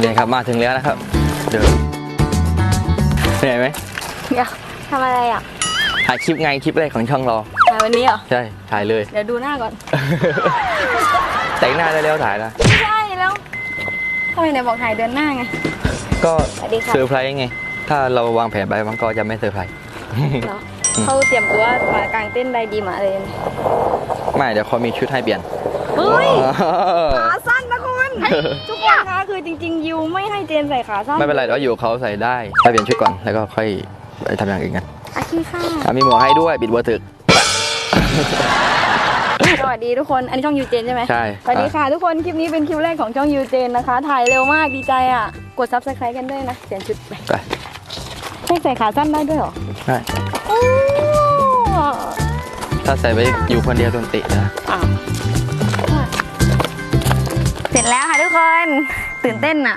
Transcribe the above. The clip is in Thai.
นี่ครับมาถึงแล้วนะครับ เดินเหนื่อยไหมเดี๋ยวทำอะไรอะถ่ายคลิปไงคลิปแรกของช่องเราถ่ายวันนี้เหรอ ใช่ถ่ายเลย เดี๋ยวดูหน้าก่อน แต่งหน้าได้แล้วถ่ายนะไม่ใช่แล้วทำไมไหนบอกถ่ายเดือนหน้าไง ก็สวัสดีค่ะเซอร์ไพรส์ไง ถ้าเราวางแผนไปมันก็จะไม่เซอร์ไพรส์เนาะเขาเตรียมตัวมากางเต้นได้ดีมาเลย ไม่เดี๋ยวเขามีชุดให้เปลี่ยนเฮ้ยขาสั้นนะคุณ ทุกคนคะคือจริง ๆยูไม่ให้เจนใส่ขาสั้นไม่เป็นไรเดี๋ยวอยู่กับเขาใส่ได้ไปเปลี่ยนชุดก่อนแล้วก็ค่อยไปทำอย่างอื่นกันอาคีค่ะ อะมีหมวกให้ด้วยปิดบัวถึก สวัสดีทุกคน อันนี้ช่องยูเจนใช่ไหมใช่ สวัสดีค่ะทุกคน คลิปนี้เป็นคลิปแรกของช่องยูเจนนะคะ ถ่ายเร็วมากดีใจอะ กดซับสไครต์กันด้วยนะเปลี่ยนชุดไปไปให้ใส่ขาสั้นได้ด้วยเหรอได้โอ้ถ้าใส่ไปอยู่คนเดียวโดนเตะนะอ้าวเส ร็จแล้วค่ะทุกคน ตื่นเต้นอะ